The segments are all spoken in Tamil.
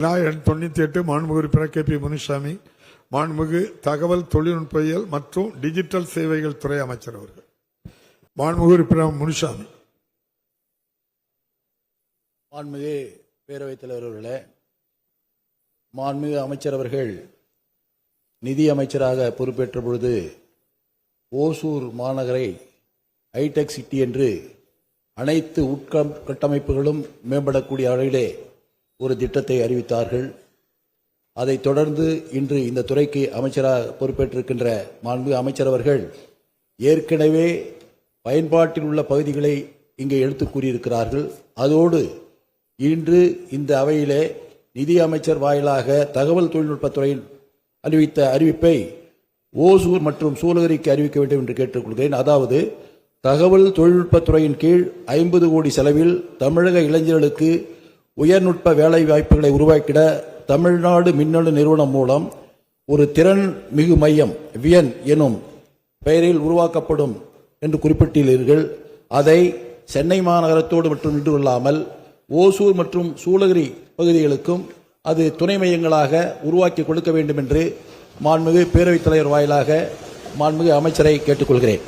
விநாயகன் தொண்ணூத்தி எட்டு மாண்புகு உறுப்பினர் கே. பி. முனுசாமி மாண்புகு தகவல் தொழில்நுட்பவியல் மற்றும் டிஜிட்டல் சேவைகள் துறை அமைச்சர் அவர்கள் மாண்புகு உறுப்பினர் முனுசாமி. மாண்புகு பேரவைத் தலைவர் அவர்களே மாண்புகு அமைச்சர் அவர்கள் நிதி அமைச்சராக பொறுப்பேற்ற பொழுது ஓசூர் மாநகரை ஹைடெக் சிட்டி என்று அனைத்து உட்கட்டமைப்புகளும் மேம்படக்கூடிய அளவிலே ஒரு திட்டத்தை அறிவித்தார்கள். அதைத் தொடர்ந்து இன்று இந்த துறைக்கு அமைச்சராக பொறுப்பேற்றிருக்கின்ற மாண்பு அமைச்சர் அவர்கள் ஏற்கனவே பயன்பாட்டில் உள்ள பகுதிகளை இங்கே எடுத்து கூறியிருக்கிறார்கள். அதோடு இன்று இந்த அவையிலே நிதி அமைச்சர் வாயிலாக தகவல் தொழில்நுட்பத்துறையில் அறிவித்த அறிவிப்பை ஓசூர் மற்றும் சூலகிரிக்கு அறிவிக்க வேண்டும் என்று கேட்டுக்கொள்கிறேன் அதாவது தகவல் தொழில்நுட்பத்துறையின் கீழ் ஐம்பது கோடி செலவில் தமிழக இளைஞர்களுக்கு உயர்நுட்ப வேலை வாய்ப்புகளை உருவாக்கிட தமிழ்நாடு மின்னணு நிறுவனம் மூலம் ஒரு திறன் மிகு மையம் வியன் எனும் பெயரில் உருவாக்கப்படும் என்று குறிப்பிட்டுள்ளீர்கள் அதை சென்னை மாநகரத்தோடு மட்டும் நின்று கொள்ளாமல் ஓசூர் மற்றும் சூளகிரி பகுதிகளுக்கும் அது துணை மையங்களாக உருவாக்கி கொடுக்க வேண்டும் என்று மாண்புமிகு பேரவைத் தலைவர் வாயிலாக மாண்புமிகு அமைச்சரை கேட்டுக்கொள்கிறேன்.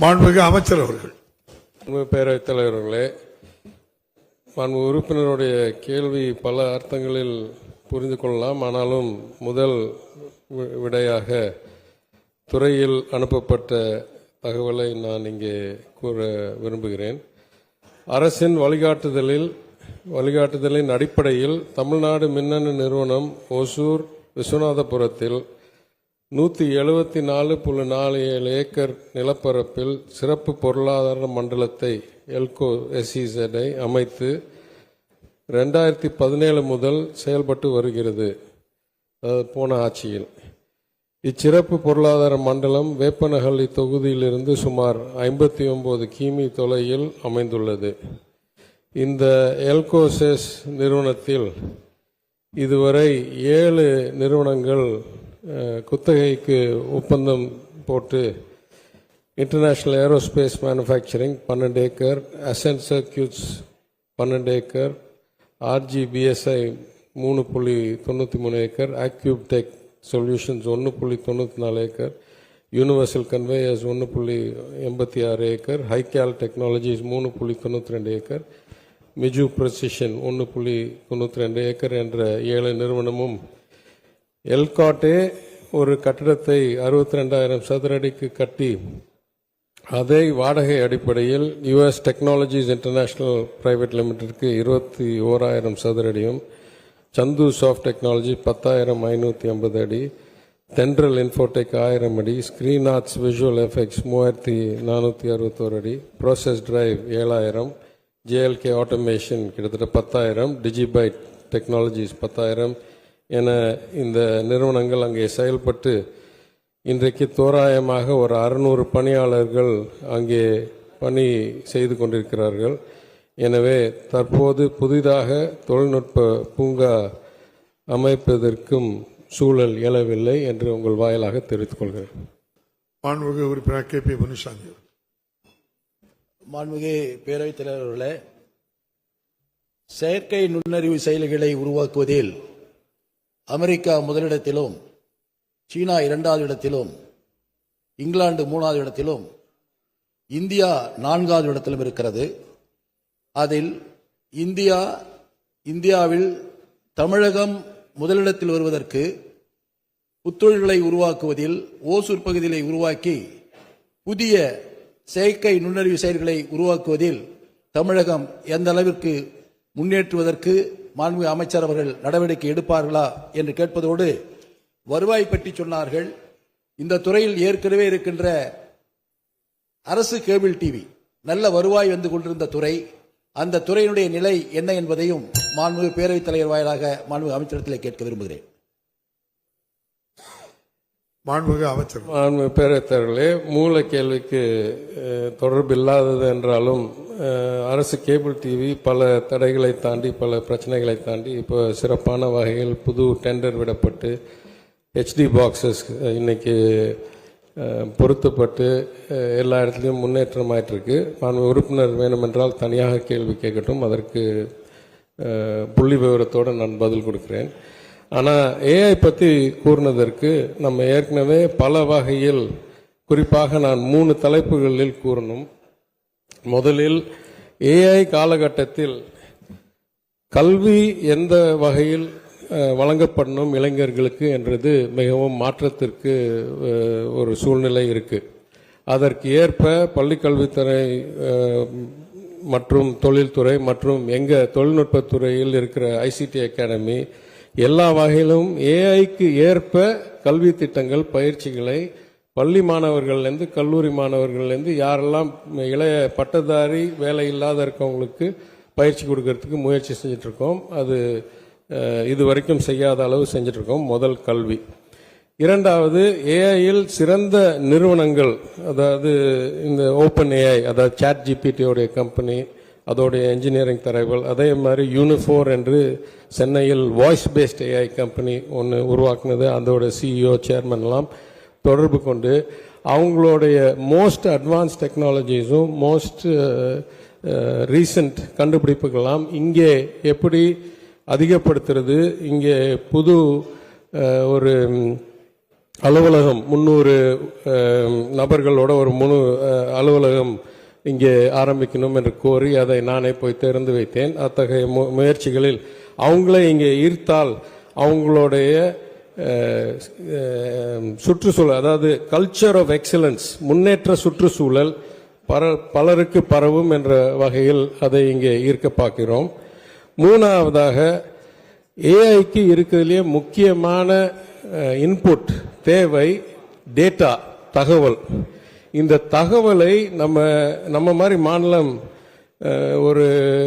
மாண்புமிகு அமைச்சர் அவர்கள். பேரவைத் தலைவர்களே மாண்பு உறுப்பினருடைய கேள்வி பல அர்த்தங்களில் புரிந்து கொள்ளலாம். ஆனாலும் முதல் வி- விடையாக துறையில் அனுப்பப்பட்ட தகவலை நான் இங்கே கூற விரும்புகிறேன். அரசின் வழிகாட்டுதலில் வழிகாட்டுதலின் அடிப்படையில் தமிழ்நாடு மின்னணு நிறுவனம் ஒசூர் விஸ்வநாதபுரத்தில் நூற்றி எழுபத்தி நாலு புள்ளி நாலு ஏழு ஏக்கர் நிலப்பரப்பில் சிறப்பு பொருளாதார மண்டலத்தை எல்கோ எஸ்இசட்டை அமைத்து ரெண்டாயிரத்தி பதினேழு முதல் செயல்பட்டு வருகிறது. போன ஆட்சியில். இச்சிறப்பு பொருளாதார மண்டலம் வேப்பனஹள்ளி தொகுதியிலிருந்து சுமார் ஐம்பத்தி ஒன்பது கிமி தொலையில் அமைந்துள்ளது. இந்த எல்கோசெஸ் நிறுவனத்தில் இதுவரை ஏழு நிறுவனங்கள் குத்தகைக்கு ஒப்பந்தம் போட்டு இன்டர்நேஷ்னல் ஏரோஸ்பேஸ் மேனுஃபேக்சரிங் பன்னெண்டு ஏக்கர் அசென்ட் சர்க்கியூட்ஸ் பன்னெண்டு ஏக்கர் ஆர்ஜிபிஎஸ்ஐ மூணு புள்ளி தொண்ணூற்றி மூணு ஏக்கர் ஆக்யூப் டெக் சொல்யூஷன்ஸ் ஒன்று புள்ளி தொண்ணூற்றி நாலு ஏக்கர் யூனிவர்சல் கன்வேயர்ஸ் ஒன்று புள்ளி எண்பத்தி ஆறு ஏக்கர் ஹைகேல் டெக்னாலஜிஸ் மூணு புள்ளி தொண்ணூற்றி ரெண்டு ஏக்கர் மிஜு ப்ரெசிஷன் ஒன்று புள்ளி தொண்ணூற்றி ரெண்டு ஏக்கர் என்ற ஏழு நிறுவனமும் எல்காட்டே ஒரு கட்டிடத்தை அறுபத்தி ரெண்டாயிரம் சதுரடிக்கு கட்டி அதை வாடகை அடிப்படையில் யுஎஸ் டெக்னாலஜிஸ் இன்டர்நேஷ்னல் பிரைவேட் லிமிடெடுக்கு இருபத்தி ஓராயிரம் சதுரடியும் சந்து சாஃப்ட் டெக்னாலஜி பத்தாயிரம் ஐநூற்றி ஐம்பது அடி தென்ட்ரல் இன்ஃபோடெக் ஆயிரம் அடி ஸ்க்ரீன் ஆர்ட்ஸ் விஷுவல் எஃபெக்ட்ஸ் மூவாயிரத்தி நானூற்றி அறுபத்தோரு அடி ப்ராசஸ் டிரைவ் ஏழாயிரம் ஜேஎல்கே ஆட்டோமேஷன் கிட்டத்தட்ட பத்தாயிரம் டிஜிபைட் டெக்னாலஜிஸ் பத்தாயிரம் என இந்த நிறுவனங்கள் அங்கே செயல்பட்டு இன்றைக்கு தோராயமாக ஒரு அறுநூறு பணியாளர்கள் அங்கே பணி செய்து கொண்டிருக்கிறார்கள். எனவே தற்போது புதிதாக தொழில்நுட்ப பூங்கா அமைப்பதற்கும் சூழல் இயலவில்லை என்று உங்கள் வாயிலாக தெரிவித்துக் கொள்கிறேன். மாண்புமிகு உறுப்பினர் கே. பி. முனுசாமி. மாண்புமிகு பேரவைத் தலைவர் அவர்களே செயற்கை நுண்ணறிவு செயலிகளை உருவாக்குவதில் அமெரிக்கா முதலிடத்திலும் சீனா இரண்டாவது இடத்திலும் இங்கிலாந்து மூணாவது இடத்திலும் இந்தியா நான்காவது இடத்திலும் இருக்கிறது. அதில் இந்தியா இந்தியாவில் தமிழகம் முதலிடத்தில் வருவதற்கு புத்தொழில்களை உருவாக்குவதில் ஓசூர் பகுதிகளை உருவாக்கி புதிய செயற்கை நுண்ணறிவு செயல்களை உருவாக்குவதில் தமிழகம் எந்த அளவிற்கு முன்னேற்றுவதற்கு மாண்பு அமைச்சர் அவர்கள் நடவடிக்கை எடுப்பார்களா என்று கேட்பதோடு வருவாய் பற்றி சொன்னார்கள். இந்த துறையில் ஏற்கனவே இருக்கின்ற அரசு கேபிள் டிவி நல்ல வருவாய் வந்து கொண்டிருந்த துறை அந்த துறையினுடைய நிலை என்ன என்பதையும் மாண்பு பேரவைத் தலைவர் வாயிலாக மாண்பு அமைச்சரத்தில் கேட்க விரும்புகிறேன். மாண்புமிகு அமைச்சர். மாண்பு பேரத்தர்களே மூல கேள்விக்கு தொடர்பு இல்லாதது என்றாலும் அரசு கேபிள் டிவி பல தடைகளை தாண்டி பல பிரச்சனைகளை தாண்டி இப்போ சிறப்பான வகையில் புது டெண்டர் விடப்பட்டு ஹெச்டி பாக்ஸஸ் இன்னைக்கு பொருத்தப்பட்டு எல்லா இடத்துலையும் முன்னேற்றம் ஆயிட்டிருக்கு. மாண்பு உறுப்பினர் வேணுமென்றால் தனியாக கேள்வி கேட்கட்டும். அதற்கு புள்ளி விவரத்தோடு நான் பதில் கொடுக்குறேன். ஆனால் ஏஐ பற்றி கூறினதற்கு நம்ம ஏற்கனவே பல வகையில் குறிப்பாக நான் மூணு தலைப்புகளில் கூறணும். முதலில் ஏஐ காலகட்டத்தில் கல்வி எந்த வகையில் வழங்கப்படணும் இளைஞர்களுக்கு என்றது மிகவும் மாற்றத்திற்கு ஒரு சூழ்நிலை இருக்குது அதற்கு ஏற்ப பள்ளிக்கல்வித்துறை மற்றும் தொழில்துறை மற்றும் எங்கள் தொழில்நுட்பத்துறையில் இருக்கிற ஐசிடி அகாடமி எல்லா வகையிலும் ஏஐக்கு ஏற்ப கல்வி திட்டங்கள் பயிற்சிகளை பள்ளி மாணவர்கள்லேருந்து கல்லூரி மாணவர்கள்லேருந்து யாரெல்லாம் இளைய பட்டதாரி வேலை இல்லாத இருக்கவங்களுக்கு பயிற்சி கொடுக்கறதுக்கு முயற்சி செஞ்சிட்ருக்கோம். அது இது வரைக்கும் செய்யாத அளவு செஞ்சுட்டு இருக்கோம் முதல் கல்வி. இரண்டாவது ஏஐயில் சிறந்த நிறுவனங்கள் அதாவது இந்த ஓப்பன் ஏஐ அதாவது சாட் ஜிபிடியோடைய கம்பெனி அதோடைய இன்ஜினியரிங் தரவுகள் அதே மாதிரி யூனிஃபோர் என்று சென்னையில் வாய்ஸ் பேஸ்ட் ஏஐ கம்பெனி ஒன்று உருவாக்குனது. அதோட சிஇஓ சேர்மன்லாம் தொடர்பு கொண்டு அவங்களுடைய மோஸ்ட் அட்வான்ஸ் டெக்னாலஜிஸும் மோஸ்ட் ரீசன்ட் கண்டுபிடிப்புகள்லாம் இங்கே எப்படி அதிகப்படுத்துறது? இங்கே புது uh, ஒரு அலுவலகம் முந்நூறு uh, நபர்களோட ஒரு முழு uh, அலுவலகம் இங்கே ஆரம்பிக்கணும் என்று கோரி அதை நானே போய் திறந்து வைத்தேன். அத்தகைய மு- முயற்சிகளில் அவங்களே இங்கே ஈர்த்தால் அவங்களுடைய சுற்றுச்சூழல் அதாவது கல்ச்சர் ஆஃப் எக்ஸலன்ஸ் முன்னேற்ற சுற்றுச்சூழல் பர பலருக்கு பரவும் என்ற வகையில் அதை இங்கே ஈர்க்க பார்க்கிறோம். மூணாவதாக ஏஐக்கு இருக்கிறதுலே முக்கியமான இன்புட் தேவை டேட்டா தகவல். இந்த தகவலை நம்ம நம்ம மாதிரி மாநிலம் ஒரு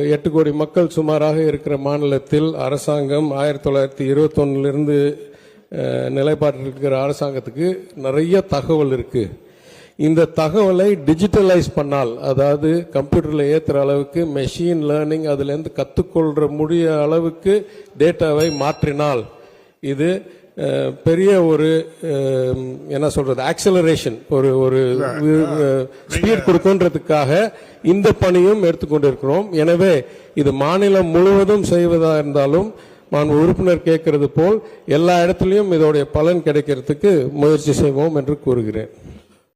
எட்டு கோடி மக்கள் சுமாராக இருக்கிற மாநிலத்தில் அரசாங்கம் ஆயிரத்தி தொள்ளாயிரத்தி இருபத்தொன்னிலிருந்து நிலைப்பாட்டில் இருக்கிற அரசாங்கத்துக்கு நிறைய தகவல் இருக்குது இந்த தகவலை டிஜிட்டலைஸ் பண்ணால் அதாவது கம்ப்யூட்டரில் ஏற்றுற அளவுக்கு மெஷின் லேர்னிங் அதுலேருந்து கற்றுக்கொள்கிற முடிய அளவுக்கு டேட்டாவை மாற்றினால் இது பெரிய ஒரு என்ன சொல்றது ஆக்சலரேஷன் ஒரு ஒரு ஸ்பீட் கொடுக்குன்றதுக்காக இந்த பணியும் எடுத்துக்கொண்டிருக்கிறோம். எனவே இது மாநிலம் முழுவதும் செய்வதா இருந்தாலும் நான் உறுப்பினர் கேட்கிறது போல் எல்லா இடத்துலையும் இதோடைய பலன் கிடைக்கிறதுக்கு முயற்சி செய்வோம் என்று கூறுகிறேன்.